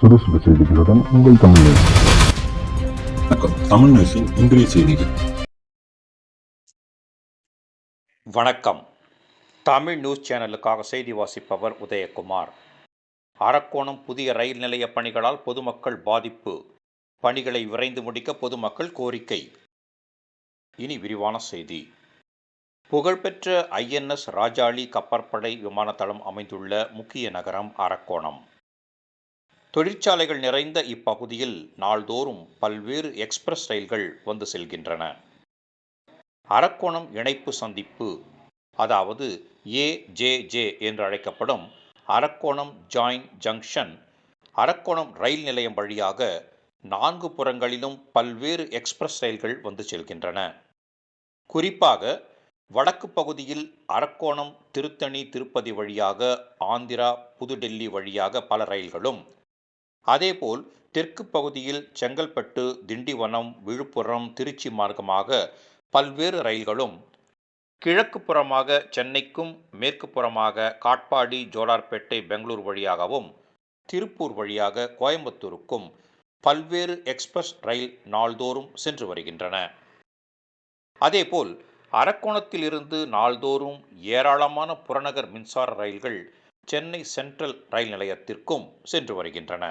சுறுசுறு செய்திகளுடன் உங்கள் தமிழ் நியூஸ். வணக்கம். தமிழ் நியூஸின் இன்றைய செய்திகள். வணக்கம். தமிழ் நியூஸ் சேனலுக்காக செய்தி வாசிப்பவர் உதயகுமார். அரக்கோணம் புதிய ரயில் நிலைய பணிகளால் பொதுமக்கள் பாதிப்பு. பணிகளை விரைந்து முடிக்க பொதுமக்கள் கோரிக்கை. இனி விரிவான செய்தி. புகழ்பெற்ற ஐஎன்எஸ் ராஜாளி கப்பற்படை விமானத்தளம் அமைந்துள்ள முக்கிய நகரம் அரக்கோணம். தொழிற்சாலைகள் நிறைந்த இப்பகுதியில் நாள்தோறும் பல்வேறு எக்ஸ்பிரஸ் ரயில்கள் வந்து செல்கின்றன. அரக்கோணம் இணைப்பு சந்திப்பு அதாவது ஏஜேஜே என்று அழைக்கப்படும் Arakkonam join junction Arakkonam rail நிலையம் வழியாக நான்கு புறங்களிலும் பல்வேறு எக்ஸ்பிரஸ் ரயில்கள் வந்து செல்கின்றன. குறிப்பாக வடக்கு பகுதியில் அரக்கோணம் திருத்தணி திருப்பதி வழியாக ஆந்திரா புதுடெல்லி வழியாக பல ரயில்களும் அதேபோல் தெற்கு பகுதியில் செங்கல்பட்டு திண்டிவனம் விழுப்புரம் திருச்சி மார்க்கமாக பல்வேறு ரயில்களும் கிழக்கு புறமாக சென்னைக்கும் மேற்கு புறமாக காட்பாடி ஜோலார்பேட்டை பெங்களூர் வழியாகவும் திருப்பூர் வழியாக கோயம்புத்தூருக்கும் பல்வேறு எக்ஸ்பிரஸ் ரயில் நாள்தோறும் சென்று வருகின்றன. அதேபோல் அரக்கோணத்திலிருந்து நாள்தோறும் ஏராளமான புறநகர் மின்சார ரயில்கள் சென்னை சென்ட்ரல் ரயில் நிலையத்திற்கும் சென்று வருகின்றன.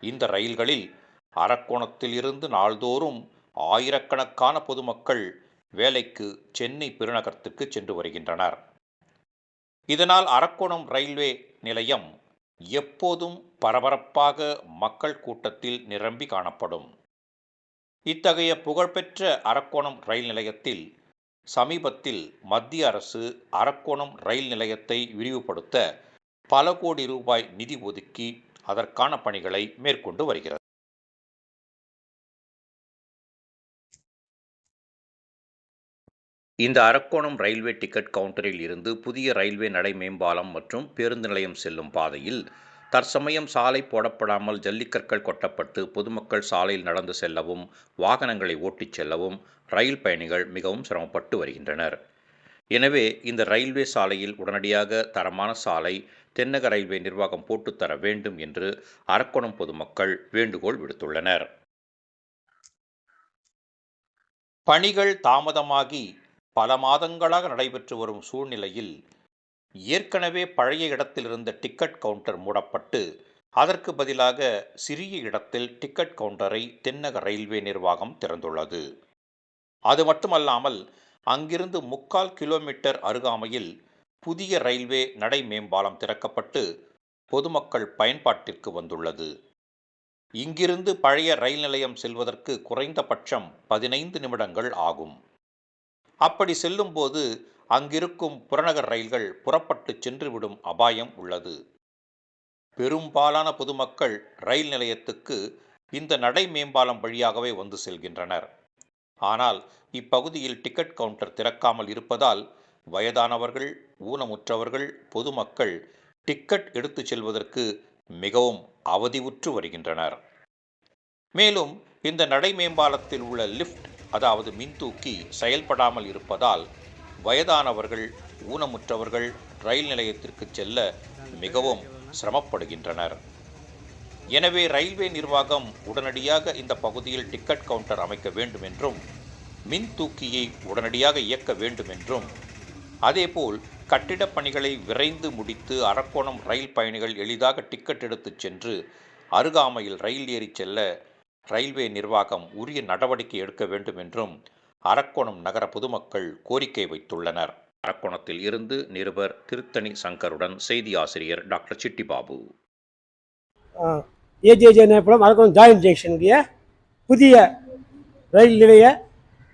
இந்த ரயில்களில் அரக்கோணத்தில் இருந்து நாள்தோறும் ஆயிரக்கணக்கான பொதுமக்கள் வேலைக்கு சென்னை பெருநகரத்துக்கு சென்று வருகின்றனர். இதனால் அரக்கோணம் ரயில்வே நிலையம் எப்போதும் பரபரப்பாக மக்கள் கூட்டத்தில் நிரம்பி காணப்படும். இத்தகைய புகழ்பெற்ற அரக்கோணம் ரயில் நிலையத்தில் சமீபத்தில் மத்திய அரசு அரக்கோணம் ரயில் நிலையத்தை விரிவுபடுத்த பல கோடி ரூபாய் நிதி ஒதுக்கி அதற்கான பணிகளை மேற்கொண்டு வருகிறது. இந்த அரக்கோணம் ரயில்வே டிக்கெட் கவுண்டரில் இருந்து புதிய ரயில்வே நடை மேம்பாலம் மற்றும் பேருந்து நிலையம் செல்லும் பாதையில் தற்சமயம் சாலை போடப்படாமல் ஜல்லிக்கற்கள் கொட்டப்பட்டு பொதுமக்கள் சாலையில் நடந்து செல்லவும் வாகனங்களை ஓட்டிச் செல்லவும் ரயில் பயணிகள் மிகவும் சிரமப்பட்டு வருகின்றனர். எனவே இந்த ரயில்வே சாலையில் உடனடியாக தரமான சாலை தென்னக ரயில்வே நிர்வாகம் போட்டுத்தர வேண்டும் என்று அரக்கோணம் பொதுமக்கள் வேண்டுகோள் விடுத்துள்ளனர். பணிகள் தாமதமாகி பல மாதங்களாக நடைபெற்று வரும் சூழ்நிலையில் ஏற்கனவே பழைய இடத்தில் இருந்த டிக்கெட் கவுண்டர் மூடப்பட்டு அதற்கு பதிலாக சிறிய இடத்தில் டிக்கெட் கவுண்டரை தென்னக ரயில்வே நிர்வாகம் திறந்துள்ளது. அது மட்டுமல்லாமல் அங்கிருந்து முக்கால் கிலோமீட்டர் அருகாமையில் புதிய ரயில்வே நடை மேம்பாலம் திறக்கப்பட்டு பொதுமக்கள் பயன்பாட்டிற்கு வந்துள்ளது. இங்கிருந்து பழைய ரயில் நிலையம் செல்வதற்கு குறைந்தபட்சம் பதினைந்து நிமிடங்கள் ஆகும். அப்படி செல்லும்போது அங்கிருக்கும் புறநகர் ரயில்கள் புறப்பட்டு சென்றுவிடும் அபாயம் உள்ளது. பெரும்பாலான பொதுமக்கள் ரயில் நிலையத்துக்கு இந்த நடை மேம்பாலம் வழியாகவே வந்து செல்கின்றனர். ஆனால் இப்பகுதியில் டிக்கெட் கவுண்டர் திறக்காமல் இருப்பதால் வயதானவர்கள் ஊனமுற்றவர்கள் பொதுமக்கள் டிக்கெட் எடுத்துச் செல்வதற்கு மிகவும் அவதிவுற்று வருகின்றனர். மேலும் இந்த நடை மேம்பாலத்தில் உள்ள லிஃப்ட் அதாவது மின்தூக்கி செயல்படாமல் இருப்பதால் வயதானவர்கள் ஊனமுற்றவர்கள் ரயில் நிலையத்திற்கு செல்ல மிகவும் சிரமப்படுகின்றனர். எனவே ரயில்வே நிர்வாகம் உடனடியாக இந்த பகுதியில் டிக்கெட் கவுண்டர் அமைக்க வேண்டும் என்றும் மின் தூக்கியை உடனடியாக இயக்க வேண்டும் என்றும் அதேபோல் கட்டிடப் பணிகளை விரைந்து முடித்து அரக்கோணம் ரயில் பயணிகள் எளிதாக டிக்கெட் எடுத்துச் சென்று அருகாமையில் ரயில் ஏறிச் செல்ல ரயில்வே நிர்வாகம் உரிய நடவடிக்கை எடுக்க வேண்டும் என்றும் அரக்கோணம் நகர பொதுமக்கள் கோரிக்கை வைத்துள்ளனர். அரக்கோணத்தில் இருந்து நிருபர் திருத்தணி சங்கருடன் செய்தி ஆசிரியர் டாக்டர் சிட்டிபாபு. ஏஜேஜே நேப்பலம் அரக்கோணம் ஜாயின்ட் ஜங்ஷனுடைய புதிய ரயில் நிலைய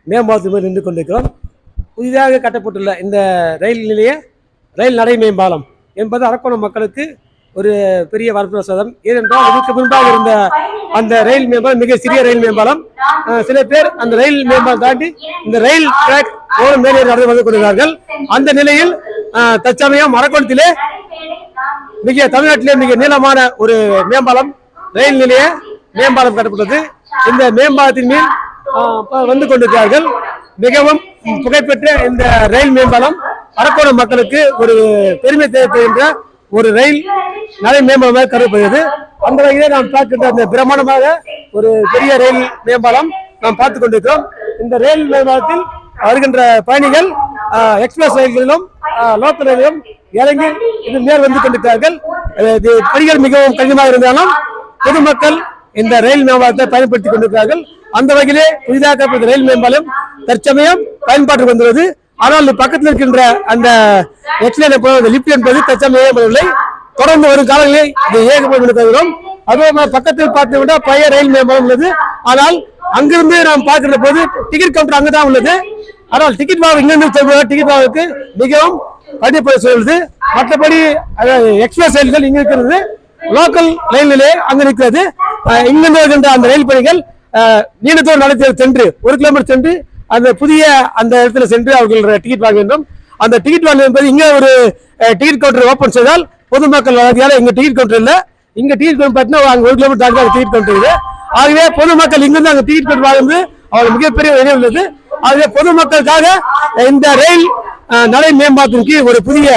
மேம்பாலத்து நின்று கொண்டிருக்கிறோம். புதிதாக கட்டப்பட்டுள்ள இந்த ரயில் நிலைய ரயில் நடை மேம்பாலம் என்பது அரக்கோணம் மக்களுக்கு ஒரு பெரிய வரப்பிரசாதம். ஏனென்றால் இதுக்கு முன்பாக இருந்த அந்த ரயில் மேம்பாலம் மிக சிறிய ரயில் மேம்பாலம். சில பேர் அந்த ரயில் மேம்பாலம் தாண்டி இந்த ரயில் ட்ராக் மூலம் மேலே நடந்து வந்து கொண்டிருந்தார்கள் அந்த நிலையில் தற்சமயம் அரக்கோணத்திலே மிக தமிழ்நாட்டிலே மிக நீளமான ஒரு மேம்பாலம் ரயில் நிலைய மேம்பாலம் கட்டப்பட்டது. இந்த மேம்பாலத்தின் மேல் வந்து கொண்டிருக்கிறார்கள். மிகவும் புகழ்பெற்ற இந்த ரயில் மேம்பாலம் அரக்கோணம் மக்களுக்கு ஒரு பெருமை தேவைப்படுகின்ற ஒரு ரயில் நடை மேம்பாலமாக கருதப்படுகிறது. அந்த வகையிலே நாம் பார்க்கின்ற அந்த பிரமாண்டமாக ஒரு பெரிய ரயில் மேம்பாலம் நாம் பார்த்து கொண்டிருக்கிறோம். இந்த ரயில் மேம்பாலத்தில் வருகின்ற பயணிகள் எக்ஸ்பிரஸ் ரயில்களிலும் லோக்கல் ரயிலும் இறங்கி இது மேல் வந்து கொண்டிருக்கிறார்கள். பணிகள் மிகவும் கடினமாக இருந்தாலும் பொதுமக்கள் இந்த ரயில் மேம்பாலத்தை பயன்படுத்திக் கொண்டிருக்கிறார்கள். அந்த வகையிலே புதிதாக ரயில் மேம்பாலம் தற்சமயம் பயன்பாட்டுக்கு வந்துள்ளது. ஆனால் பக்கத்தில் இருக்கின்ற அந்த எக்ஸிலேன் லிப்ட் என்பது தற்சமயம் இல்லை தொடர்ந்து வரும் காலங்களில் இது இயக்கப்படும் அதே மாதிரி பக்கத்தில் பார்த்து விட பழைய ரயில் மேம்பாலம் உள்ளது. ஆனால் அங்கிருந்து நாம் பார்க்கிற போது டிக்கெட் கவுண்டர் அங்கதான் உள்ளது. ஆனால் டிக்கெட் வாங்க இங்கிருந்து டிக்கெட் வாங்குவதற்கு மிகவும் கடினப்பட சொல்லுது மற்றபடி அதாவது எக்ஸ்பிரஸ் ரயில்கள் இங்க இருக்கிறது. லோக்கல் ரயில் நிலையம் அங்க இருக்கிறது. இங்கிருந்து வருகின்ற அந்த ரயில் பணிகள் அஹ், நீண்ட தூரம் நடத்தி சென்று ஒரு கிலோமீட்டர் சென்று அந்த புதிய அந்த இடத்துல சென்று அவர்கள் டிக்கெட் வாங்க வேண்டும். அந்த டிக்கெட் வாங்க என்பது இங்கே ஒரு டிக்கெட் கவுண்டர் ஓப்பன் செய்தால் பொதுமக்கள் வசதியால எங்கள் டிக்கெட் கவுண்டர் இல்லை. இங்கே டிக்கெட் கவுண்டர் பார்த்தீங்கன்னா அங்கே ஒரு கிலோமீட்டர் தாண்டி டிக்கெட் கவுண்டர் இருக்குது ஆகவே பொதுமக்கள் இங்கிருந்து அங்கே டிக்கெட் கவுண்டர் வாங்குவது அவர்கள் மிகப்பெரிய இடம் உள்ளது. ஆகவே பொதுமக்களுக்காக இந்த ரயில் நடை மேம்பாட்டின் கீழ் ஒரு புதிய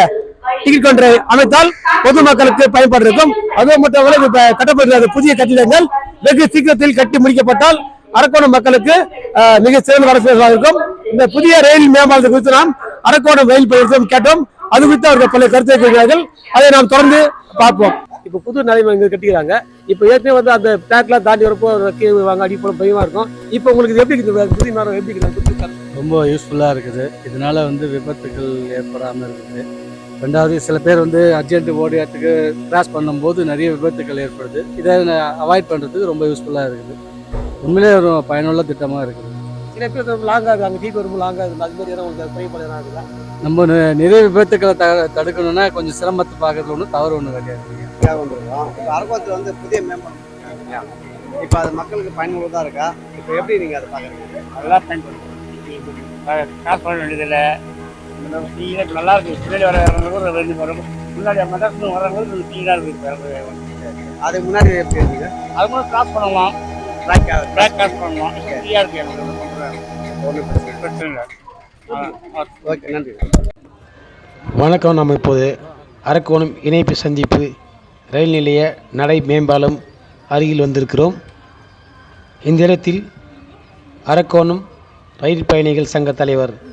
டிக்கெட் கவுண்டரை அமைத்தால் பொதுமக்களுக்கு பயன்பாடு இருக்கும் அது மட்டும் இப்ப கட்டப்படுகிற புதிய கட்டிடங்கள் வெகு சீக்கிரத்தில் கட்டி முடிக்கப்பட்டால் அரக்கோணம் மக்களுக்கு மிக சிறந்த வரவேற்பாக இருக்கும். இந்த புதிய ரயில் மேம்பாலத்தை குறித்து நாம் அரக்கோணம் ரயில் பயணம் கேட்டோம். அது குறித்து அவர்கள் பல கருத்து இருக்கிறார்கள் அதை நாம் தொடர்ந்து பார்ப்போம். இப்போ புது நடைமுறை இங்க கட்டிக்கிறாங்க. இப்போ ஏற்கனவே வந்து அந்த ட்ராக்லாம் தாண்டி வரப்போ கீழே வாங்க அடிப்படம் பயமா இருக்கும். இப்போ உங்களுக்கு இது எப்படி இருக்குது? புதிய நேரம் எப்படி இருக்குது? ரொம்ப யூஸ்ஃபுல்லாக இருக்குது. இதனால வந்து விபத்துகள் ஏற்படாமல் இருக்குது. ரெண்டாவது சில பேர் வந்து அர்ஜென்ட் ஓடியாட்டுக்கு கிராஸ் பண்ணும்போது நிறைய விபத்துகள் ஏற்படுது. இதை அவாய்ட் பண்ணுறதுக்கு ரொம்ப யூஸ்ஃபுல்லாக இருக்குது. உண்மையிலே ஒரு பயனுள்ள திட்டமாக இருக்குது. சில பேர் லாங்கா இருக்கு அங்க டீக்கு வரும்போது லாங்கா இருக்கு அது மாதிரி ஏதாவது உங்களுக்கு பயன்படுறா இருக்குதா? நம்ம நிறைய விபத்துக்களை த தடுக்கணும்னா கொஞ்சம் சிரமத்தை பார்க்கறதுல ஒன்றும் தவறு ஒன்றும் கிடையாது அரக்கோணத்தில் வந்து புதிய இல்லையா இப்போ அது மக்களுக்கு பயனுள்ளதாக இருக்கா? இப்போ எப்படி நீங்கள் அதை பார்க்குறீங்க? அதெல்லாம் பயன்படுத்தும் பண்ண வேண்டியதில்லை. ஃப்ரீயாக நல்லா இருக்கு. பின்னாடி வர வரவங்க ரெண்டு வரும் முன்னாடி மதத்துக்கு வரவங்க கொஞ்சம் ஃப்ரீயாக இருக்கு. அதுக்கு முன்னாடி எப்படி இருந்தீங்க அது மாதிரி கிராஸ் பண்ணலாம். ட்ராக் ட்ராக் கிராஸ் பண்ணலாம். ஃப்ரீயாக இருக்கு எனக்கு. ஒன்றும் பிரச்சனை பிரச்சனை இல்லை. ஆ, ஓகே நன்றி. வணக்கம். நாம் இப்போது அரக்கோணம் இணைப்பு சந்திப்பு ரயில் நிலைய நடை மேம்பாலம் அருகில் வந்திருக்கிறோம். இந்த இடத்தில் அரக்கோணம் ரயில் பயணிகள் சங்க தலைவர்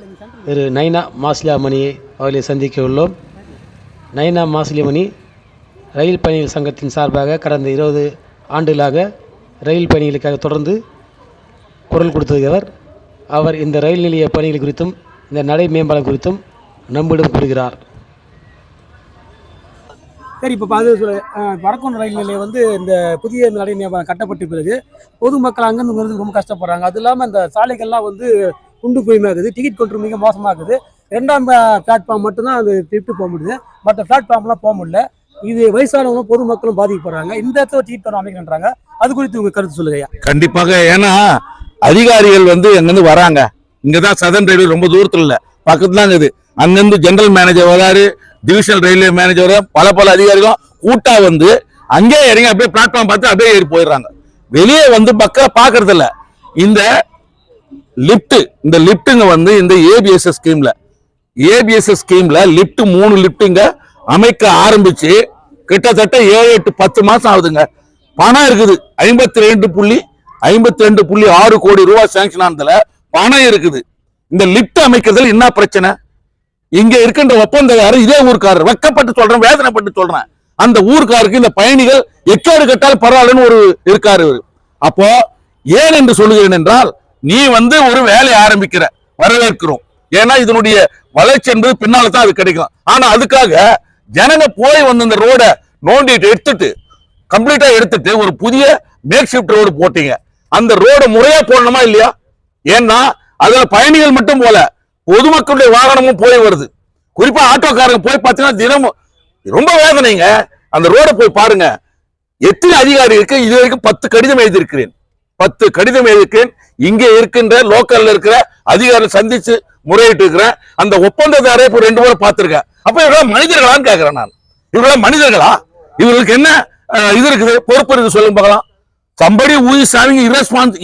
திரு நைனா மாசிலாமணியை அவர்களை சந்திக்க உள்ளோம். நைனா மாசிலிமணி ரயில் பயணிகள் சங்கத்தின் சார்பாக கடந்த இருபது ஆண்டுகளாக ரயில் பயணிகளுக்காக தொடர்ந்து குரல் கொடுத்திருக்கிறவர். அவர் இந்த ரயில் நிலைய பணிகள் குறித்தும் இந்த நடை மேம்பாலம் குறித்தும் நம்மிடம் கூறுகிறார். சரி இப்போ அது சொல்ல ரயில் நிலையம் வந்து இந்த புதிய நடை மேம்பாலம் கட்டப்பட்ட பிறகு பொதுமக்கள் அங்கேருந்து ரொம்ப கஷ்டப்படுறாங்க. அது இல்லாமல் இந்த சாலைகள்லாம் வந்து குண்டு குழிமா இருக்குது டிக்கெட் கவுண்டர் மிக மோசமாக இருக்குது ரெண்டாம் பிளாட்ஃபார்ம் மட்டும்தான் அது லிஃப்ட் போக முடியுது. மற்ற பிளாட்ஃபார்ம்லாம் போக முடியல. இது வயசானவங்களும் பொதுமக்களும் பாதிக்கப்படுறாங்க. இந்த இடத்துல டிக்கெட் கவுண்டர் அமைக்கின்றாங்க அது குறித்து உங்க கருத்து சொல்லுங்கய்யா கண்டிப்பாக ஏன்னா அதிகாரிகள் வந்து எங்கேருந்து வராங்க? இங்கதான் சதன் ரயில்வே ரொம்ப தூரத்தில் இல்லை. பக்கத்துல தான் இருக்குது அங்கேருந்து ஜெனரல் மேனேஜர் வராரு டிவிஷனல் ரயில்வே மேனேஜர் வர பல பல அதிகாரிகளும் கூட்டா வந்து அங்கேயே இறங்கி அப்படியே பிளாட்ஃபார்ம் பார்த்து அப்படியே ஏறி போயிடுறாங்க. வெளியே வந்து பக்கம் பாக்குறது இல்லை இந்த லிப்ட் இந்த லிப்ட்டுங்க வந்து இந்த ஏபிஎஸ்எஸ் ஸ்கீம்ல ஏபிஎஸ்எஸ் ஸ்கீம்ல லிப்ட் மூணு லிப்ட்டுங்க அமைக்க ஆரம்பிச்சு கிட்டத்தட்ட ஏழு எட்டு பத்து மாசம் ஆகுதுங்க. பணம் இருக்குது. ஐம்பத்தி ரெண்டு புள்ளி ஐம்பத்தி ரெண்டு புள்ளி ஆறு கோடி ரூபாய் சாங்ஷன் ஆனதுல பணம் இருக்குது. இந்த லிப்ட் அமைக்கிறதுல என்ன பிரச்சனை? இங்க இருக்கின்ற ஒப்பந்தக்காரர் இதே ஊர்க்காரர். வெக்கப்பட்டு சொல்றேன் வேதனைப்பட்டு சொல்றேன். அந்த ஊர்க்காருக்கு இந்த பயணிகள் எக்கேடு கட்டால் பரவாயில்லன்னு ஒரு இருக்காரு அப்போ ஏன் என்று சொல்லுகிறேன் என்றால் நீ வந்து ஒரு வேலையை ஆரம்பிக்கிற வரவேற்கிறோம். ஏன்னா இதனுடைய வளர்ச்சி என்பது பின்னால தான் அது கிடைக்கும் ஆனா அதுக்காக ஜனங்க போய் வந்து இந்த ரோடை நோண்டிட்டு எடுத்துட்டு கம்ப்ளீட்டா எடுத்துட்டு ஒரு புதிய மேக் ஷிஃப்ட் ரோடு போட்டீங்க. அந்த ரோடு முறையா போடணுமா இல்லையா? ஏன்னா அதுல பயணிகள் மட்டும் போல பொதுமக்களுடைய வாகனமும் போய் வருது. குறிப்பா ஆட்டோக்காரங்க போய் பார்த்தீங்கன்னா தினமும் ரொம்ப வேதனைங்க. அந்த ரோடை போய் பாருங்க. எத்தனை அதிகாரி இருக்கு? இது வரைக்கும் பத்து கடிதம் எழுதியிருக்கிறேன். பத்து கடிதம் எழுதியிருக்கிறேன். இங்கே இருக்கின்ற லோக்கல்ல இருக்கிற அதிகாரிகள் சந்திச்சு முறையிட்டு இருக்கிறேன். அந்த ஒப்பந்ததாரே இப்போ ரெண்டு முறை பார்த்திருக்கேன். அப்ப இவர்களாம் மனிதர்களான்னு கேட்கிறேன் நான். இவர்களாம் மனிதர்களா? இவர்களுக்கு என்ன இது இருக்குது? பொறுப்பு இருக்கு சொல்லுங்க பார்க்கலாம். Somebody who is having response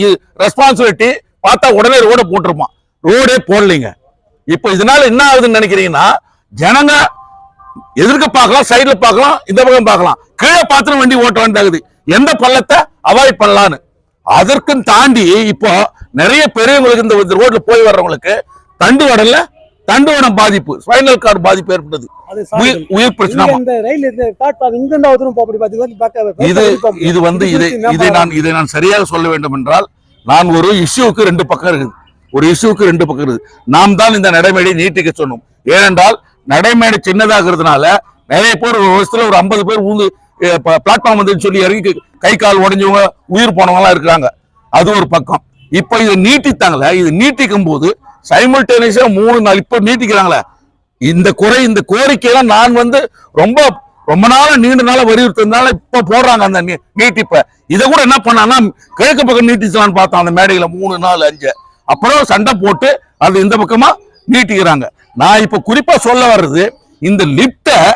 responsibility பார்த்தா உடனே ரோட போட்டிருப்பான். ரோடே போடலைங்க. இப்போ இதனால என்ன ஆகுதுன்னு நினைக்கிறீங்கன்னா ஜனங்க எதிர்க்க பார்க்கலாம் சைடில் பார்க்கலாம் இந்த பக்கம் பார்க்கலாம். கீழே பார்த்து வண்டி ஓட்ட வேண்டாகுது எந்த பள்ளத்தை அவாய்ட் பண்ணலான்னு அதற்கும் தாண்டி இப்போ நிறைய பெரியவங்களுக்கு இந்த ரோட்ல போய் வர்றவங்களுக்கு தண்டு வடல்ல தண்டு வடம் பாதிப்பு ஸ்பைனல் கார்டு பாதிப்பு ஏற்பட்டது உயிர் பிரச்சனை இது இது வந்து இதை இதை நான் இதை நான் சரியாக சொல்ல வேண்டும் என்றால் நான் ஒரு இஷ்யூவுக்கு ரெண்டு பக்கம் இருக்குது. ஒரு இஷ்யூவுக்கு ரெண்டு பக்கம் இருக்குது. நாம் தான் இந்த நடைமேடை நீட்டிக்க சொன்னோம். ஏனென்றால் நடைமேடை சின்னதாகிறதுனால நிறைய பேர் ஒரு வருஷத்துல ஒரு ஐம்பது பேர் ஊந்து பிளாட்ஃபார்ம் வந்து சொல்லி இறங்கி கை கால் உடஞ்சவங்க உயிர் போனவங்களாம் இருக்கிறாங்க. அது ஒரு பக்கம். இப்போ இதை நீட்டித்தாங்களே இது நீட்டிக்கும் போது சைமல்டேனியஸாக மூணு நாள் இப்போ நீட்டிக்கிறாங்களே. இந்த குறை இந்த கோரிக்கையெல்லாம் நான் வந்து ரொம்ப ரொம்ப நாளாக நீண்ட நாளாக வலியுறுத்தினால இப்ப போடுறாங்க அந்த நீ- நீட்டிப்ப. இதை கூட என்ன பண்ணான்னா கிழக்கு பக்கம் நீட்டிச்சலான்னு பார்த்தோம் அந்த மேடையில மூணு நாலு அஞ்சு. அப்புறம் சண்டை போட்டு அது இந்த பக்கமா நீட்டிக்கிறாங்க. நான் இப்ப குறிப்பா சொல்ல வர்றது இந்த லிப்ட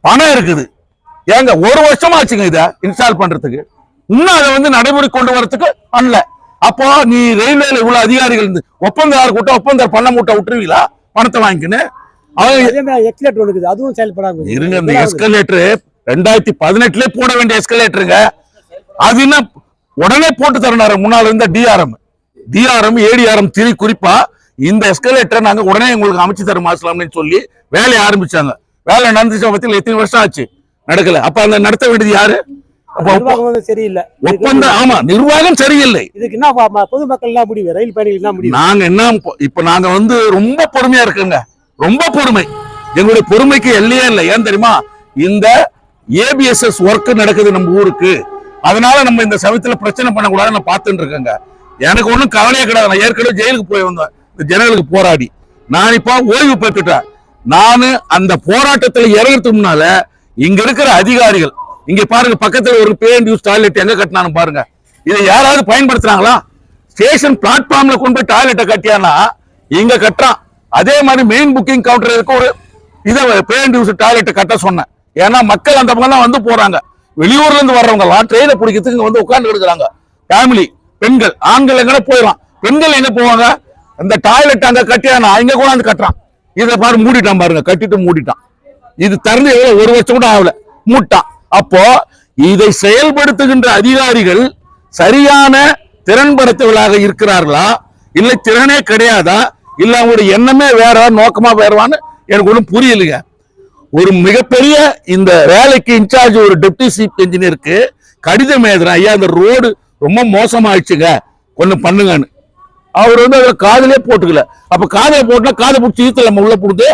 பணம் இருக்குது. ஏங்க ஒரு வருஷமா ஆச்சுங்க இத இன்ஸ்டால் பண்றதுக்கு. இன்னும் அதை வந்து நடைமுறை கொண்டு வரதுக்கு பண்ணல. அப்போ நீ ரயில்வேல இவ்வளவு அதிகாரிகள் இருந்து ஒப்பந்ததார் கூட்டம் ஒப்பந்தம் பண்ண மூட்டை விட்டுருவீங்களா? பணத்தை வாங்கிக்கின்னு. அவங்க அதுவும் செயல்படாம இருங்க இந்த எஸ்கலேட்டர் ரெண்டாயிரத்தி பதினெட்டுல போட வேண்டிய எஸ்கலேட்டருங்க அது என்ன உடனே போட்டு தரனாரு முன்னால இருந்த டிஆர்எம் டிஆர்எம் ஏடிஆர்எம் திரி குறிப்பா இந்த எஸ்கலேட்டர் நாங்க உடனே உங்களுக்கு அமைச்சு தர மாசலாம்னு சொல்லி வேலையை ஆரம்பிச்சாங்க. வேலை நடந்துச்சு பத்தி எத்தனை வருஷம் ஆச்சு? நடக்கல. அப்ப அந்த நடத்த வேண்டியது யாரு? சரியில்லை. ஒப்பந்தம் ஆமா நிர்வாகம் சரியில்லை. இதுக்கு என்ன பொதுமக்கள் என்ன முடிவு ரயில் பயணிகள் என்ன முடிவு நாங்க என்ன இப்போ- நாங்க வந்து ரொம்ப பொறுமையா இருக்குங்க. ரொம்ப பொறுமை. எங்களுடைய பொறுமைக்கு எல்லையே இல்லை. ஏன் தெரியுமா? இந்த ஏபிஎஸ்எஸ் ஒர்க் நடக்குது நம்ம ஊருக்கு. அதனால நம்ம இந்த சமயத்துல பிரச்சனை பண்ணக்கூடாதுன்னு நான் பார்த்துட்டு இருக்கேங்க. எனக்கு ஒண்ணும் கவலையே கிடையாது. நான் ஏற்கனவே ஜெயிலுக்கு போய் வந்தேன். இந்த ஜனங்களுக்கு போராடி. நான் இப்போ ஓய்வு பெற்றுட்டேன். நானு அந்த போராட்டத்துல இறங்குறதுக்கு முன்னால இங்க இருக்கிற அதிகாரிகள் இங்க பாருங்க பக்கத்துல ஒரு பேண்ட் யூஸ் டாய்லெட் எங்க கட்டினானு பாருங்க. இதை யாராவது பயன்படுத்துறாங்களா? ஸ்டேஷன் பிளாட்ஃபார்ம்ல கொண்டு போய் டாய்லெட்டை கட்டியானா இங்க கட்டுறான். அதே மாதிரி மெயின் புக்கிங் கவுண்டர் இருக்க ஒரு இதை பேண்ட் யூஸ் டாய்லெட்டை கட்ட சொன்னேன். ஏன்னா மக்கள் அந்த பக்கம் தான் வந்து போறாங்க. வெளியூர்ல இருந்து வர்றவங்க எல்லாம் ட்ரெயினை பிடிக்கிறதுக்கு இங்க வந்து உட்கார்ந்து இருக்கிறாங்க. ஃபேமிலி பெண்கள் ஆண்கள் எங்க போயிடலாம். பெண்கள் எங்க போவாங்க? அந்த டாய்லெட் அங்க கட்டியானா இங்க கூட வந்து கட்டுறான். இதை பாரு மூடிட்டான் பாருங்க கட்டிட்டு மூடிட்டான். இது திறந்து எவ்வளவு? ஒரு வருஷம் கூட ஆகல. மூட்டா. அப்போ இதை செயல்படுத்துகின்ற அதிகாரிகள் சரியான திறன் படைத்தவர்களாக இருக்கிறார்களா? இல்லை திறனே கிடையாதா? இல்ல அவங்களுடைய எண்ணமே வேற நோக்கமா வேறவான்னு எனக்கு ஒன்றும் புரியலைங்க. ஒரு மிகப்பெரிய இந்த வேலைக்கு இன்சார்ஜ் ஒரு டெப்டி சீஃப் இன்ஜினியருக்கு கடிதம் எழுதுறேன். ஐயா இந்த ரோடு ரொம்ப மோசமாயிடுச்சுங்க. கொஞ்சம் பண்ணுங்கன்னு. அவர் வந்து அதுல காதலே போட்டுக்கல. அப்ப காதலை போட்டுனா காதை பிடிச்சி ஈத்தல நம்ம உள்ள போடுது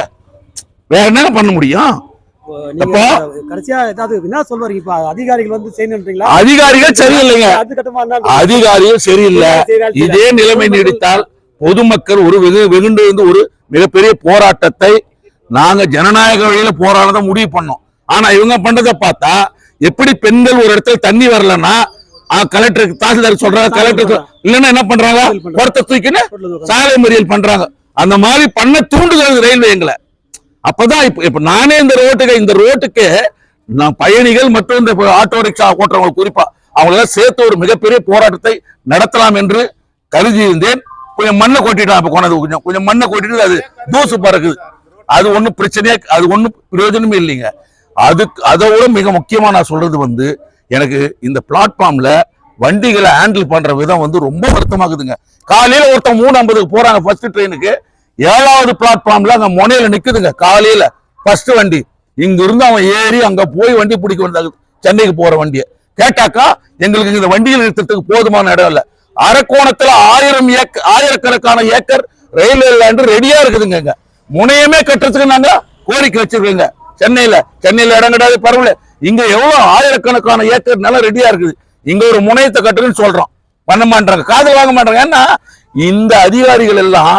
வேற என்ன பண்ண முடியும்? அதிகாரிகள் சரியில்லைங்க. இருந்தா அதிகாரிகள் சரியில்லை. இதே நிலைமை நீடித்தால் பொதுமக்கள் ஒரு வெகு வெகுண்டு வந்து ஒரு மிகப்பெரிய போராட்டத்தை நாங்க ஜனநாயக வழியில போராடத முடிவு பண்ணோம். ஆனா இவங்க பண்றதை பார்த்தா எப்படி பெண்கள் ஒரு இடத்துல தண்ணி வரலன்னா கலெக்டருக்கு தாசில்தார் சொல்றாங்க கலெக்டர் இல்லைன்னா என்ன பண்றாங்க? பொறுத்த தூக்கின்னு சாலை மறியல் பண்றாங்க. அந்த மாதிரி பண்ண தூண்டுகிறது ரயில்வே எங்களை. அப்பதான் இப்ப இப்ப நானே இந்த ரோட்டுக்கு இந்த ரோட்டுக்கு நான் பயணிகள் மற்றும் இந்த ஆட்டோ ரிக்ஷா ஓட்டுறவங்க குறிப்பா அவங்களெல்லாம் சேர்த்து ஒரு மிகப்பெரிய போராட்டத்தை நடத்தலாம் என்று கருதி இருந்தேன் கொஞ்சம் மண்ணை கொட்டிட்டான் அப்ப கொண்டது கொஞ்சம். கொஞ்சம் மண்ணை கொட்டிட்டு அது தூசு பறக்குது. அது ஒண்ணும் பிரச்சனையே அது ஒண்ணும் பிரயோஜனமே இல்லைங்க. அதுக்கு அதோட மிக முக்கியமா நான் சொல்றது வந்து எனக்கு இந்த பிளாட்ஃபார்ம்ல வண்டிகளை ஹேண்டில் பண்ற விதம் வந்து ரொம்ப வருத்தமாகுதுங்க. காலையில ஒருத்தன் மூணு ஐம்பதுக்கு போறாங்க ஃபர்ஸ்ட் ட்ரெயினுக்கு ஏழாவது பிளாட்ஃபார்ம்ல அங்க முனையில நிக்குதுங்க காலையில. ஃபர்ஸ்ட் வண்டி. இங்க இருந்து அவன் ஏறி அங்க போய் வண்டி பிடிக்க வந்தாங்க சென்னைக்கு போற வண்டியை. கேட்டாக்கா எங்களுக்கு இந்த வண்டியில் நிறுத்தத்துக்கு போதுமான இடம் இல்ல. அரக்கோணத்துல ஆயிரம் ஏக்கர் ஆயிரக்கணக்கான ஏக்கர் ரயில்வே லேண்ட் ரெடியா இருக்குதுங்க முனையமே கட்டுறதுக்கு நாங்க கோரிக்கை வச்சிருக்கோங்க. சென்னையில. சென்னையில இடம் கிடையாது பரவாயில்ல. இங்க எவ்வளவு ஆயிரக்கணக்கான ஏக்கர் நல்லா ரெடியா இருக்குது. இங்க ஒரு முனையத்தை கட்டுறதுன்னு சொல்றோம். பண்ண மாட்டாங்க காதல் வாங்க மாட்டாங்க ஏன்னா இந்த அதிகாரிகள் எல்லாம்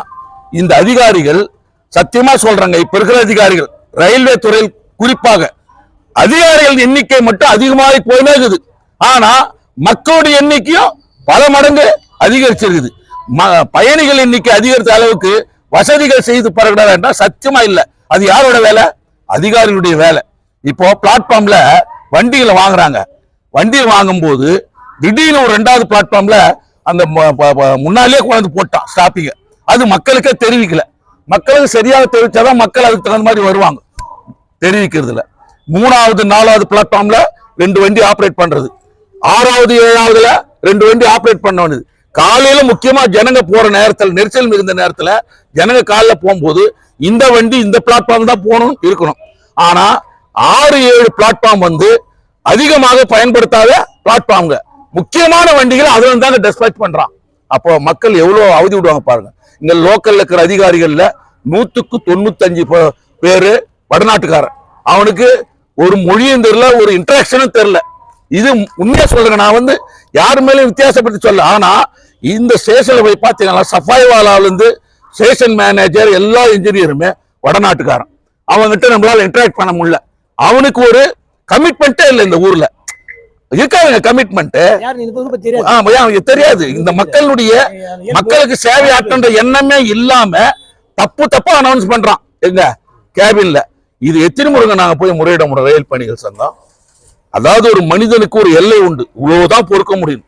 இந்த அதிகாரிகள் சத்தியமா சொல்றாங்க. இப்ப இருக்கிற அதிகாரிகள் ரயில்வே துறையில் குறிப்பாக அதிகாரிகள் எண்ணிக்கை மட்டும் அதிகமாகி போயினே இருக்குது. ஆனா மக்களுடைய எண்ணிக்கையும் பல மடங்கு அதிகரிச்சிருக்குது. ம- பயணிகள் எண்ணிக்கை அதிகரித்த அளவுக்கு வசதிகள் செய்து பரவிடாது என்றால் சத்தியமா இல்லை. அது யாரோட வேலை? அதிகாரிகளுடைய வேலை. இப்போ பிளாட்ஃபார்ம்ல வண்டிகளை வாங்குறாங்க. வண்டியை வாங்கும்போது திடீர்னு ஒரு ரெண்டாவது பிளாட்ஃபார்ம்ல அந்த ப- முன்னாலேயே கொண்டாந்து போட்டான் ஸ்டாப்பிங்க அது மக்களுக்கே தெரிவிக்கல. மக்களுக்கு சரியாக தெரிவிச்சாதான் மக்கள் அதுக்கு தகுந்த மாதிரி வருவாங்க. தெரிவிக்கிறது மூணாவது நாலாவது பிளாட்ஃபார்ம்ல ரெண்டு வண்டி ஆப்ரேட் பண்றது. ஆறாவது ஏழாவதுல ரெண்டு வண்டி ஆப்ரேட் பண்ண வேண்டியது. காலையில முக்கியமா ஜனங்க போற நேரத்தில் நெரிசல் மிகுந்த நேரத்துல ஜனங்க காலைல போகும்போது இந்த வண்டி இந்த பிளாட்ஃபார்ம் தான் போகணும் இருக்கணும். ஆனா ஆறு ஏழு பிளாட்ஃபார்ம் வந்து அதிகமாக பயன்படுத்தாத பிளாட்ஃபார்ம்ங்க முக்கியமான வண்டிகளை அதுல தாங்க டெஸ்பேச் பண்றான். அப்போ மக்கள் எவ்வளவு அவதி விடுவாங்க பாருங்க. இங்க லோக்கல்ல இருக்கிற அதிகாரிகள்ல நூத்துக்கு தொண்ணூத்தஞ்சு பேரு வடநாட்டுக்காரன். அவனுக்கு ஒரு மொழியும் தெரியல ஒரு இன்ட்ராக்ஷனும் தெரியல. இது உண்மையா சொல்றேன் நான் வந்து யார் மேலும் வித்தியாசப்பட்டு சொல்ல ஆனா இந்த ஸ்டேஷன்ல போய் பாத்தீங்கன்னா சஃபாய்வாலால இருந்து ஸ்டேஷன் மேனேஜர் எல்லா இன்ஜினியருமே வடநாட்டுக்காரன். அவன்கிட்ட நம்மளால இன்டராக்ட் பண்ண முடியல. அவனுக்கு ஒரு கமிட்மெண்ட்டே இல்லை இந்த ஊர்ல. இருக்காங்க கமிட்மெண்ட் பத்தி தெரியாது? இந்த மக்களுடைய மக்களுக்கு சேவை ஆற்றுன்ற எண்ணமே இல்லாம தப்பு தப்பா அனௌன்ஸ் பண்றான். எங்க? கேபின்ல. இது எத்தனை முருங்க நாங்க போய் முறையிட முடியும் ரயில் பணிகள் சங்கம் அதாவது ஒரு மனிதனுக்கு ஒரு எல்லை உண்டு. இவ்வளவுதான் பொறுக்க முடியும்.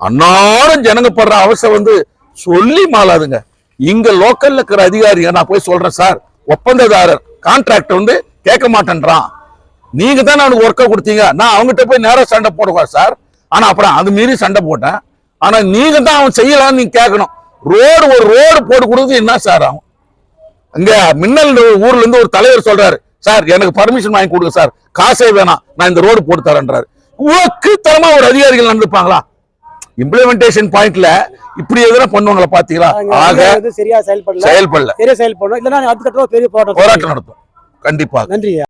அன்னாரும் ஜனங்க படுற அவசரம் வந்து சொல்லி மாளாதுங்க. இங்க லோக்கல்ல இருக்கிற அதிகாரிங்க நான் போய் சொல்றேன் சார். ஒப்பந்ததாரர் கான்ட்ராக்ட் வந்து கேட்க மாட்டேன்றான். நீங்க தானே அவனுக்கு ஒர்க்கை கொடுத்தீங்க. நான் அவங்ககிட்ட போய் நேரா சண்டை போடுவா சார் ஆனா அப்புறம் அது மீறி சண்டை போட்டேன். ஆனா நீங்க தான் அவன் செய்யலாம்னு நீங்க கேட்கணும். ரோடு ஒரு ரோடு போட்டு கொடுத்து என்ன சார் ஆகும் அங்க மின்னல் ஊர்ல இருந்து ஒரு தலைவர் சொல்றாரு சார் எனக்கு பர்மிஷன் வாங்கி கொடுங்க சார் காசே வேணாம். நான் இந்த ரோடு போட்டு தரேன்றாரு. தரமா ஒரு அதிகாரிகள் நடந்துப்பாங்களா? இம்ப்ளிமெண்டேஷன் பாயிண்ட்ல இப்படி எதுனா பண்ணுவாங்களா பாத்தீங்களா? ஆக சரியா செயல்படல. செயல்படல. சரியா செயல்படணும். இல்லைன்னா அதுக்கப்புறம் பெரிய போராட்டம் போராட்டம் நடத்தும். கண்டிப்பாக நன்றி